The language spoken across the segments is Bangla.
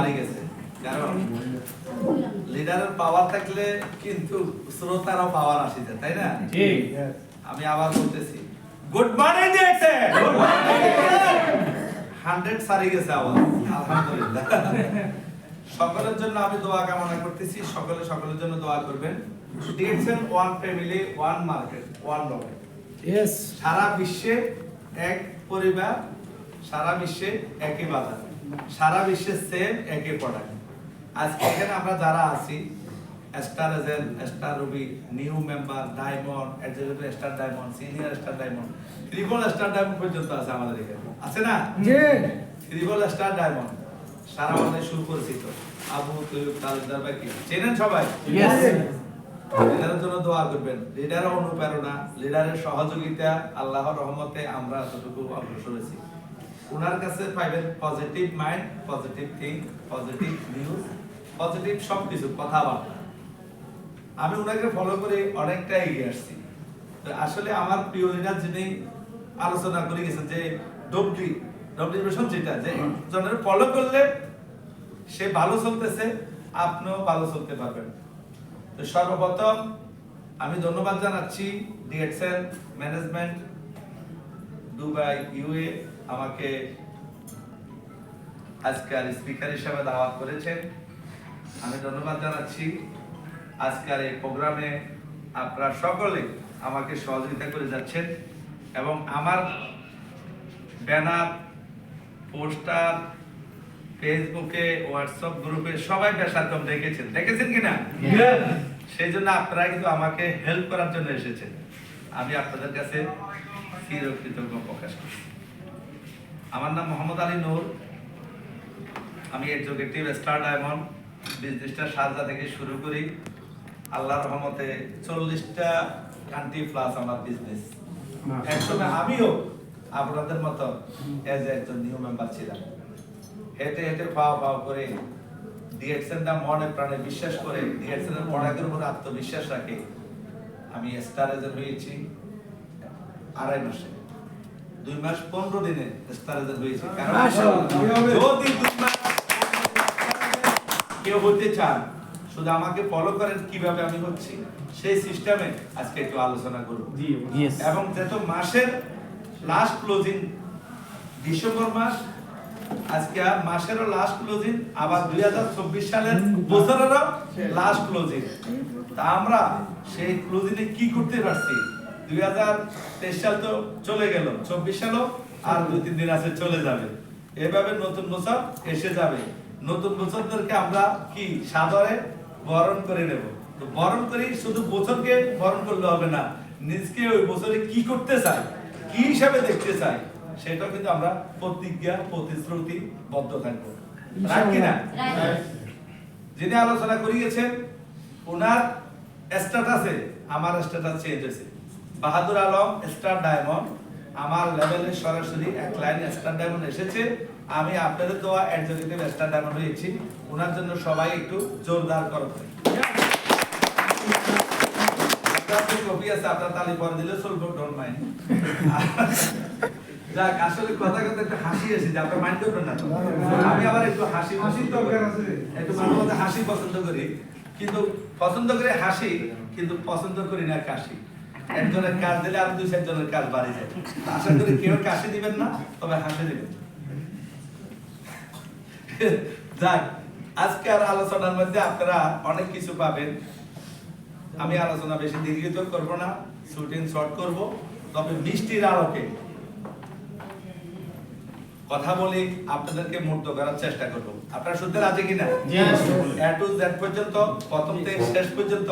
বাড়ি গেছে। কারণ লিডারের পাওয়ার থাকলে কিন্তু শ্রোতারও পাওয়ার আসে যায় তাই না? আমি আবার বলতেছি গুড মর্নিং দিয়েছে হান্ড্রেড সারি গেছে আবার আলহামদুলিল্লাহ। সকলের জন্য আমি দোয়া কামনা করতেছি সকলে সকলের জন্য দোয়া করবেন। DXN one family one market one yes সারা বিশ্বে এক পরিবার সারা বিশ্বে একই বাজার। সারা বিশ্বে সেম একই প্রোডাক্ট আজকে এখানে আমরা যারা আছি star agent star ruby new member diamond star diamond senior star diamond triple star diamond পর্যন্ত আছে আমাদের এখানে। আছে না? জি। ট্রিপল স্টার ডায়মন্ড সারা আমাদের সুপরিচিত আবু তৈয়ব তালুকদার ভাই চেনেন সবাই? লিডারের জন্য দোয়া করবেন। লিডারের অনুপ্রেরণা লিডারের সহযোগিতা আল্লাহর রহমতে আমরা এতটুকু অগ্রসর হয়েছি। ওনার কাছে পাইবেন positive mind positive think positive news positive সব সবকিছু, কথাবার্তা। আমি ওনাকে ফলো করে অনেকটা এগিয়ে আসছি। তো আসলে আমার প্রিয় লিডার যিনি আলোচনা করে গেছেন যে ডবলি ডবলি যেটা, যে জনের ফলো করলে সে ভালো চলতেছে, আপনিও ভালো চলতে পারবেন। তো সর্বপ্রথম আমি ধন্যবাদ জানাচ্ছি ডিএক্সএল ম্যানেজমেন্ট দুবাই ইউএ আমাকে আজকের স্পিকার হিসেবে দাওয়াত করেছেন। আমি ধন্যবাদ জানাচ্ছি। আজকের এই প্রোগ্রামে আপনারা সকলে আমাকে সহযোগিতা করে যাচ্ছেন এবং আমার ব্যানার পোস্টার ফেসবুকে হোয়াটসঅ্যাপ গ্রুপে সবাই কম দেখেছেন। দেখেছেন কিনা সেই জন্য আপনারা কিন্তু আমাকে হেল্প করার জন্য এসেছেন। আমি আপনাদের কাছে চিরকৃতজ্ঞ প্রকাশ করছি। আমার নাম মোহাম্মদ আলী নূর। আমি এক্সিকিউটিভ স্টার ডায়মন্ড বিজনেসটা সাজা থেকে শুরু করি। আল্লাহর রহমতে চল্লিশটা কান্ট্রি প্লাস আমার বিজনেস একসময় আমিও আপনাদের মতো এজ একজন নিউ মেম্বার ছিলাম। হেঁটে হেঁটে পাও পাও করে ডিএক্সএনটা মনে প্রাণে বিশ্বাস করে এর প্রোডাক্টের উপর আত্মবিশ্বাস রাখে। আমি স্টার এজেন্ট হয়েছি। আড়াই মাসে। দুই মাস পনেরো দিনে স্টার এজেন্ট হয়েছি কারণ যদি দুই মাস কেউ হতে চান শুধু আমাকে ফলো করেন কীভাবে আমি হচ্ছি সেই সিস্টেমে আজকে একটু আলোচনা করব। এবং যেহেতু মাসের লাস্ট ক্লোজিং ডিসেম্বর মাস আজকে মাসেরও লাস্ট ক্লোজিং আবার দুই হাজার চব্বিশ সালের বছরেরও লাস্ট ক্লোজিং তা আমরা সেই ক্লোজিংয়ে কি করতে পারছি? দুই হাজার তেইশ সাল তো চলে গেল চব্বিশ সালও আর দুই তিন দিন আছে চলে যাবে। এভাবে নতুন বছর এসে যাবে। নতুন বছরদেরকে আমরা কি সাদরে বরণ করে নেব? তো বরণ করি শুধু বছরকে বরণ করলে হবে না নিজকে ওই বছরে কি করতে চাই কি হিসাবে দেখতে চাই সেটাও কিন্তু আমরা প্রতিজ্ঞা প্রতিশ্রুতি বদ্ধ থাকব। রাখি না? যিনি আলোচনা করিয়েছেন ওনার স্ট্যাটাসে আমার স্ট্যাটাস চেঞ্জ হয়েছে। Bahadur Alam, star diamond. আমার লেভেলে সরাসরি এক লাইন স্টার ডায়মন্ড এসেছে। আমি আপনাদের দোয়া এক্সিকিউটিভ স্টার ডায়মন্ড হয়েছি ওনার জন্য সবাই একটু জোরদার করো। কপি আছে, আপনার তালি পরে দিলে চলবে ডোন্ট মাইন্ড যাক, আসলে কথা একটু হাসি করবেন আমি আবার হাসি মধ্যে হাসি পছন্দ করি। কিন্তু পছন্দ করে হাসি, কিন্তু পছন্দ করি না কাশি। একজনের কাজ দিলে আর দুই চারজনের কাজ বাড়ি যায় আশা করি কেউ কাশি দিবেন না, তবে হাসি দিবেন যাক আজকে আর আলোচনার মধ্যে আপনারা অনেক কিছু পাবেন। আমি আলোচনা বেশি দীর্ঘিত করব না, শুটিং শর্ট করব, তবে মিষ্টির আলোকে কথা বলি আপনাদেরকে মুগ্ধ করার চেষ্টা করব। আপনারা শুনতে রাজি কিনা? এ টু জেড পর্যন্ত প্রথম থেকে শেষ পর্যন্ত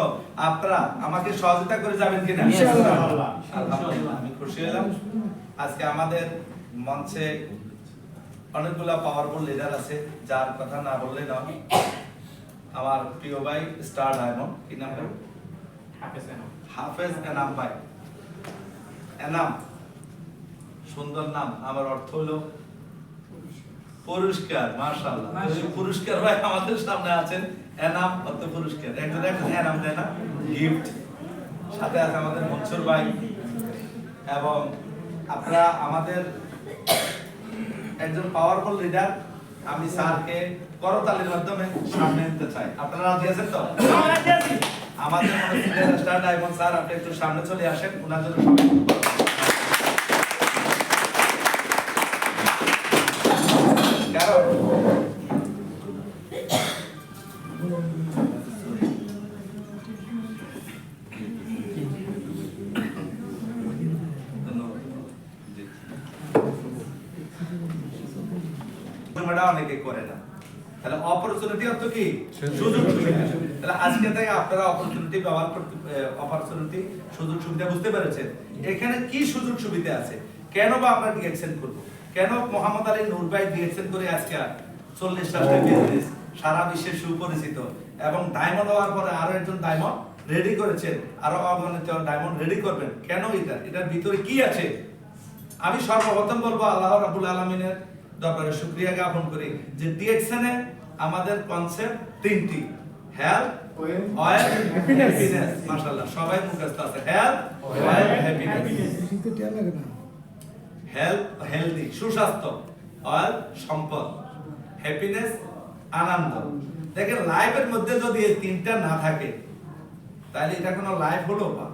আপনারা আমাকে সহযোগিতা করে যাবেন কিনা? ইনশাআল্লাহ। আলহামদুলিল্লাহ আমি খুশি হলাম। আজকে আমাদের মঞ্চে অনেকগুলা পাওয়ারফুল লিডার আছে যার কথা না বললে নয়। আমার প্রিয় ভাই স্টার ডায়মন্ড কি নাম ভাই? হাফেজ এনাম ভাই। এনাম সুন্দর নাম। আমার অর্থ হলো পুরস্কার মাশাআল্লাহ। পুরস্কার ভাই আমাদের সামনে আছেন এনাম পুরস্কার একজন একজন এনাম দেয় না? গিফট সাথে আছে আমাদের মনসুর ভাই। এবং আপনারা আমাদের একজন পাওয়ারফুল লিডার আমি স্যারকে করতালির মাধ্যমে সামনে নিতে চাই। আপনারা রাজি আছেন তো? আমাদের মনে স্টার ডায়মন্ড স্যার আপনি একটু সামনে চলে আসেন ওনার জন্য সবাই কারণ ধন্যবাদ জি এটা অনেকে করে না। তাহলে অপরচুনিটি অর্থ কি? সুযোগ সুবিধা। আজকে থেকে আপনারা অপরচুনিটি ব্যবহার করতে অপরচুনিটি সুযোগ সুবিধা বুঝতে পেরেছেন। এখানে কি সুযোগ সুবিধা আছে? কেন বা ডিএক্সেন করব? কেন মোহাম্মদ আলী নূর ভাই ডিএক্সেন করে আজকে চল্লিশ রাষ্ট্রের বিজনেস সারা বিশ্বে সুপরিচিত। এবং ডায়মন্ড হওয়ার পরে আরও একজন ডায়মন্ড রেডি করেছেন আরও অগণিত ডায়মন্ড রেডি করবেন। কেন এটা? এটার ভিতরে কি আছে? আমি সর্বপ্রথম বলব আল্লাহ রাবুল আলমিনের দরবারে শুক্রিয়া জ্ঞাপন করি যে ডিএক্সএনে আমাদের কনসেপ্ট তিনটি। হেলথ অয়েল হ্যাপিনেস মাশাআল্লাহ সবাই মুখস্থ আছে। হেলথ অয়েল হ্যাপিনেস কিন্তু টিয়া লাগে না? হেলথ হেলদি সুস্বাস্থ্য অয়েল সম্পদ হ্যাপিনেস আনন্দ। দেখেন লাইফের মধ্যে যদি এই তিনটা না থাকে তাহলে এটা কোনো লাইফ হলো বা?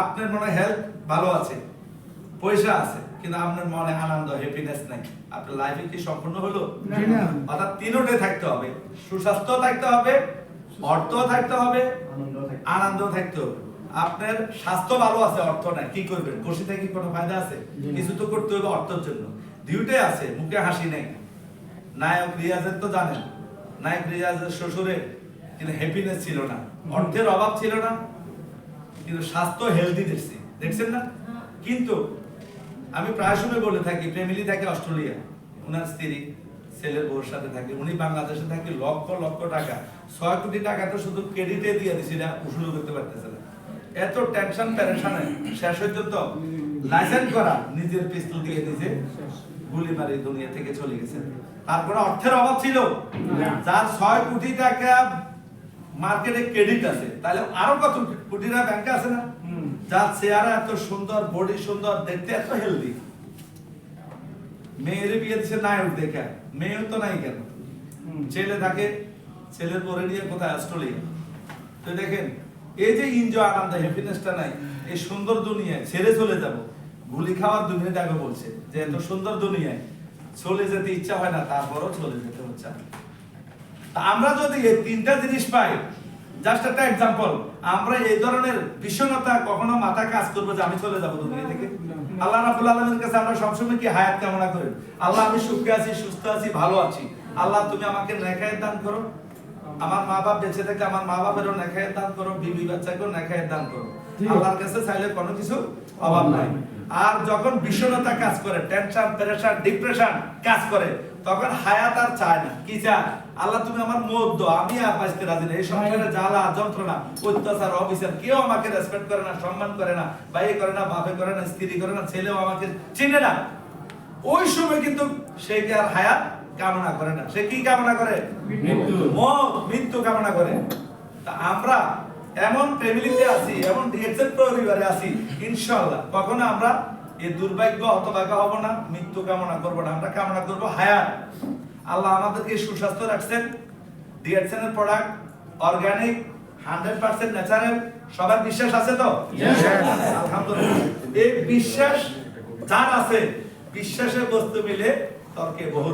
আপনার মনে হেলথ ভালো আছে পয়সা আছে কিন্তু আপনার মনে আনন্দ হ্যাপিনেস নাই। আপনার লাইফে কি সম্পূর্ণ হলো। অর্থাৎ তিনোটে থাকতে হবে। সুস্বাস্থ্য থাকতে হবে অর্থ থাকতে হবে আনন্দ থাকতে হবে। আপনার স্বাস্থ্য ভালো আছে অর্থ নাই। কি করবেন? বসে থেকে কোনো ফায়দা আছে? কিছু তো করতে হবে অর্থের জন্য। দুইটাই আছে মুখে হাসি নেই। নায়ক রিয়াজের তো জানেন নায়ক রিয়াজের শ্বশুরে কিন্তু হ্যাপিনেস ছিল না। অর্থের অভাব ছিল না কিন্তু স্বাস্থ্য হেলদি দেখছি। দেখছেন না? কিন্তু আমি প্রায় সময় বলে থাকি ফ্যামিলি থাকে অস্ট্রেলিয়া। ওনার স্ত্রী ছেলের বউর সাথে থাকে উনি বাংলাদেশে থাকে লক্ষ লক্ষ টাকা। ছয় কোটি টাকা তো শুধু ক্রেডিটে দিয়ে দিছি না উসুল করতে পারতেছে না। এত টেনশন প্যারেশানে শেষ পর্যন্ত লাইসেন্স করা নিজের পিস্তল দিয়ে নিজে গুলি মারি দুনিয়া থেকে চলে গেছে। তারপরে অর্থের অভাব ছিল। যার ছয় কোটি টাকা মার্কেটে ক্রেডিট আছে। তাহলে আরও কত কোটি টাকা ব্যাংকে আছে না? যার চেহারা এত সুন্দর বডি সুন্দর দেখতে এত হেলদি মেয়ের বিয়ে দিচ্ছে নায়ক দেখে। মেয়েও তো নাই কেন। ছেলে থাকে ছেলের পরে নিয়ে কোথায় অস্ট্রেলিয়া তো দেখেন এই যে এনজয় আনন্দ হ্যাপিনেসটা নাই, এই সুন্দর দুনিয়ায় ছেড়ে চলে যাব। গুলি খাওয়ার দুনিয়াতে আগে বলছে যে এত সুন্দর দুনিয়ায় চলে যেতে ইচ্ছা হয় না, তারপরও চলে যেতে হচ্ছে। আমরা যদি এই তিনটা জিনিস পাই জাস্ট একটা এক্সাম্পল আমরা এই ধরনের বিষণ্ণতা কখনো মাথা কাজ করব যে আমি চলে যাব দুনিয়া থেকে? আল্লাহ রাবুল আলমের কাছে আমরা সবসময় কি হায়াত কামনা করি? আল্লাহ আমি সুখে আছি, সুস্থ আছি, ভালো আছি। আল্লাহ তুমি আমাকে নেখায়ের দান করো। আমার মা বাপ বেঁচে থাকে আমার মা বাপেরও নেখায়ের দান করো বিবি বাচ্চাকেও নেখায়ের দান করো। আল্লাহর কাছে চাইলে কোনো কিছু অভাব নাই। আর যখন বিষণ্ণতা কাজ করে টেনশন প্রেশার ডিপ্রেশন কাজ করে তখন হায়াত আর চায় না। কি চায়? আল্লাহ তুমি আমার মধ্য আমি আর বাঁচতে রাজি না এই সংসারে জ্বালা যন্ত্রণা অত্যাচার অবিচার কেউ আমাকে রেসপেক্ট করে না সম্মান করে না ভাই করে না বাপে করে না স্ত্রী করে না ছেলেও আমাকে চিনে না। ওই সময় কিন্তু সে কি আর হায়াত কামনা করে না। সে কি কামনা করে? মৃত্যু। কামনা করে। তা আমরা এমন ফ্যামিলিতে আছি এমন পরিবারে আছি ইনশাআল্লাহ। কখনো আমরা এই দুর্ভাগ্য হতভাগ্য হব না মৃত্যু কামনা করব না। আমরা কামনা করব হায়াত। আল্লাহ আমাদেরকে সুস্বাস্থ্য রাখছেন ডিএক্সেল এর product organic hundred percent natural সবার বিশ্বাস আছে তো? আলহামদুলিল্লাহ। এই বিশ্বাস যার আছে বিশ্বাসের বস্তু মিলে তর্কে বহু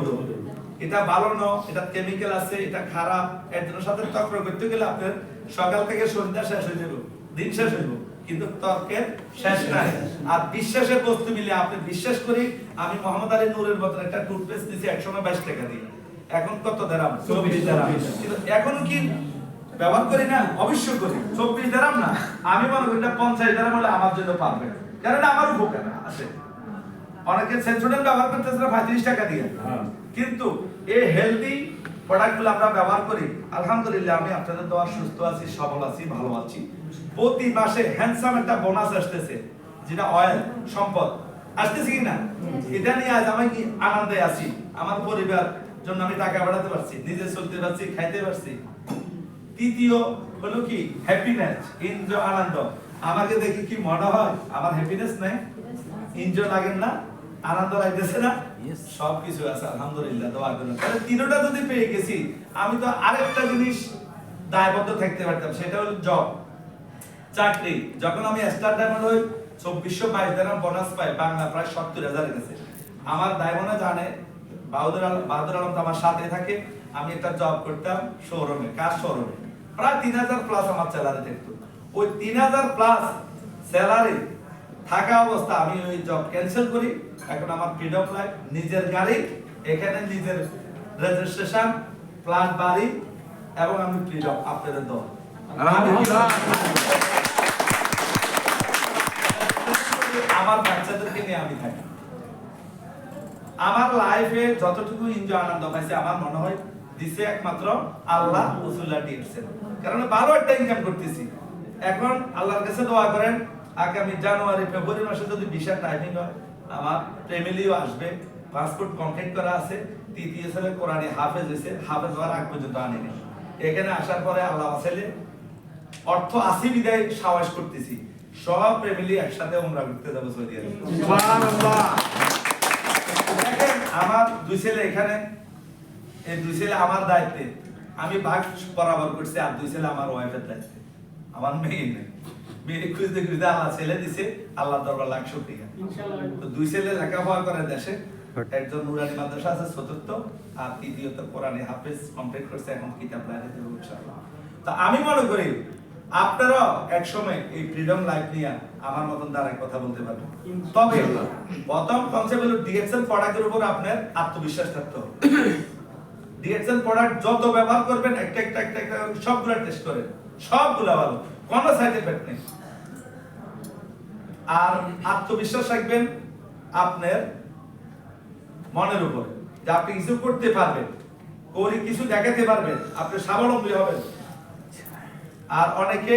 এটা ভালো ন এটা কেমিক্যাল আছে এটা খারাপ এর জন্য সাথে তর্ক করতে গেলে আপনার সকাল থেকে সন্ধ্যা শেষ হয়ে যাবে দিন শেষ হইব। কিন্তু তর্কের শেষ নাই। আর বিশ্বাসের বস্তু মিলে আপনি বিশ্বাস করি আমি মোহাম্মদ আলী নূরের মতন একটা টুথপেস্ট নিয়েছি একসময় বাইশ টাকা দিয়ে। এখন কত দেরাম? চব্বিশ দেরাম। কিন্তু এখন কি ব্যবহার করি না? অবশ্যই করি। চব্বিশ দেরাম না। আমি মনে করি এটা পঞ্চাশ দেরাম হলে আমার জন্য পারবে কারণ আমার উপকার আছে। অনেকে সেন্সোডেন ব্যবহার করতেছে না পঁয়ত্রিশ টাকা দিয়ে। হ্যাঁ। কিন্তু এই হেলদি প্রোডাক্টগুলো আমরা ব্যবহার করি আলহামদুলিল্লাহ আমি আপনাদের দোয়া সুস্থ আছি সবল আছি ভালো আছি। প্রতি মাসে হ্যান্ডসাম একটা বোনাস আসতেছে যেটা অয়েল সম্পদ। আসতেছে কি না এটা নিয়ে আজ আমি কি আনন্দে আছি আমার পরিবার জন্য আমি টাকা বাড়াতে পারছি নিজে চলতে পারছি খাইতে পারছি। তৃতীয় হলো কি? হ্যাপিনেস এনজয় আনন্দ। আমাকে দেখি কি মনে হয়? আমার হ্যাপিনেস নাই? এনজয় লাগেন না? আনন্দ লাগতেছে না? সব কিছু আছে আলহামদুলিল্লাহ দোয়া করুন তাহলে তিনটা যদি পেয়ে গেছি আমি তো আরেকটা জিনিস দায়বদ্ধ থাকতে পারতাম সেটা হলো জব চাকরি। যখন আমি স্টার ডায়মন্ড হই চব্বিশশো বাইশ দিন বোনাস পাই বাংলা প্রায় সত্তর হাজারের কাছে আমার দায়মনে জানে বাহাদুর আলম বাহাদুর আলম তো আমার সাথে থাকে আমি একটা জব করতাম শোরুমে কার শোরুমে প্রায় তিন হাজার প্লাস আমার স্যালারি থাকতো। ওই তিন হাজার প্লাস স্যালারি থাকা অবস্থা আমি ওই জব ক্যান্সেল করি। এখন আমার ফ্রিডম লাইফ নিজের গাড়ি এখানে নিজের রেজিস্ট্রেশন প্লাট বাড়ি এবং আমি ফ্রিডম আপনাদের দল। আমার বাচ্চাদেরকে নিয়ে আমি থাকি। আমার লাইফে যতটুকু এনজয় আনন্দ পাইছে আমার মনে হয় দিছে একমাত্র আল্লাহ রসুল্লাহ দিয়েছেন। কারণ ভালো একটা ইনকাম করতেছি। এখন আল্লাহর কাছে দোয়া করেন আগামী জানুয়ারি ফেব্রুয়ারি মাসে যদি ভিসা টাইমিং হয় আমার ফ্যামিলিও আসবে পাসপোর্ট কমপ্লিট করা আছে তৃতীয় সালে কোরআনে হাফেজ হয়েছে হাফেজ হওয়ার আগ পর্যন্ত আনিনি। এখানে আসার পরে আল্লাহ ছেলে অর্থ আসি বিদায় সাবাস করতেছি। সব ফ্যামিলি একসাথে উমরা ঘুরতে যাব সৌদি আরবে। আমার দুই ছেলে এখানে এই দুই ছেলে আমার দায়িত্বে। আমি ভাগ বরাবর করছি আর দুই ছেলে আমার ওয়াইফের দায়িত্বে। আমার মেয়ে নেই। মেয়ে খুঁজতে খুঁজতে আল্লাহ ছেলে দিছে আল্লাহ দরবার লাখ শুক্রিয়া। তো দুই ছেলে লেখাপড়া করে দেশে একজন নুরানি মাদ্রাসা আছে চতুর্থ আর তৃতীয়ত কোরআনে হাফেজ কমপ্লিট করছে এখন কিতাব লাইনে দেবো ইনশাআল্লাহ। তা আমি মনে করি আপনারাও একসময় এই ফ্রিডম লাইফ নিয়ে আমার মতন দ্বারাই কথা বলতে পারবেন। তবে প্রথম কনসেপ্ট হলো ডিএক্সএল প্রোডাক্টের উপর আপনার আত্মবিশ্বাস থাকতে হবে। ডিএক্সএল প্রোডাক্ট যত ব্যবহার করবেন একটা একটা একটা একটা সবগুলো টেস্ট করেন। সবগুলো ভালো। কোনো সাইড এফেক্ট আর আত্মবিশ্বাস রাখবেন আপনার মনের উপরে, যে আপনি কিছু করতে পারবেন, করি কিছু দেখাতে পারবেন, আপনি স্বাবলম্বী হবেন। আর অনেকে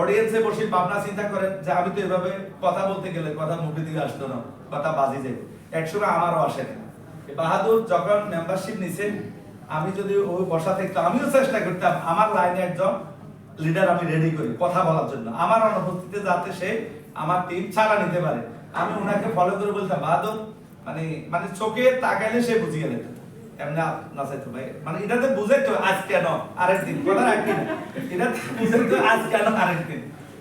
অডিয়েন্সে বসে ভাবনা চিন্তা করেন যে আমি তো এভাবে কথা বলতে গেলে কথা মুখে দিকে আসতো না, কথা বাজি যায়। একসময় আমারও আসে না। বাহাদুর যখন মেম্বারশিপ নিছে আমি যদি ওই বসা থাকতো আমিও চেষ্টা করতাম, আমার লাইনে একজন লিডার আমি রেডি করি, কথা বলার জন্য। আমার অনুপস্থিতিতে যাতে সে আমার টিম ছাড়া নিতে পারে। আমি ওনাকে ফলো করে বলতাম, বাহাদুর মানে মানে চোখে তাকাইলে সে বুঝে গেলে। এমনি ভাই। মানে এটাতে বুঝাই তো আজ কেন কথা রাখি না এটা বুঝাই আজ কেন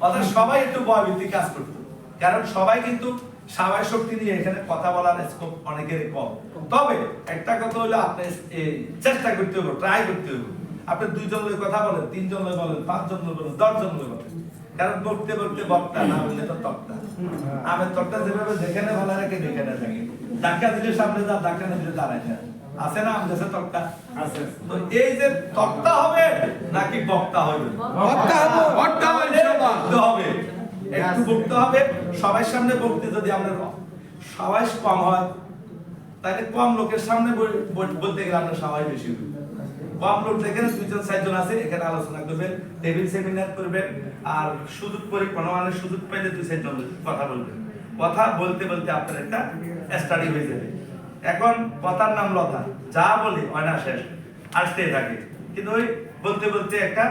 অর্থাৎ সবাই একটু ভয়ভীতি কাজ করতো। কারণ সবাই কিন্তু স্বাভাবিক শক্তি নিয়ে এখানে কথা বলার স্কোপ অনেকেরই কম। তবে একটা কথা হলো আপনি চেষ্টা করতে হবে ট্রাই করতে হবে আপনি দুইজন লোক কথা বলেন তিনজন লোক বলেন পাঁচজন লোক বলেন দশজন লোক বলেন। কারণ বলতে বলতে বক্তা না বললে তো তক্তা। আমের তক্তা যেভাবে যেখানে ভালো রাখে যেখানে থাকে ধাক্কা দিলে সামনে যা ধাক্কা না দিলে দাঁড়ায় যায়। আছে না আমাদের তক্তা? আছে। তো এই যে তক্তা হবে নাকি বক্তা হবে? বক্তা হব। বক্তা হবে হবে। একটু বক্তা হবে। সবার সামনে বলতে যদি আমরা সবাই কম হয় তাহলে কম লোকের সামনে বল- বল- বলতে গেলে আমরা সবাই বেশি হই। কম লোক যেখানে দুইজন, চারজন আছে, এখানে আলোচনা করবেন, টেবিল সেমিনার করবেন, আর সুযোগ সুযোগ পাইলে দুই কথা বলবেন। কথা বলতে বলতে আপনার একটা স্টাডি হয়ে যাবে। এখন কথার নাম লতা, যা বলি অনা শেষ আসতেই থাকে। কিন্তু ওই বলতে বলতে একটা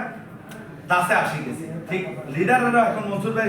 দাসে আসি গেছে। ঠিক লিডাররা এখন মনসুর ভাই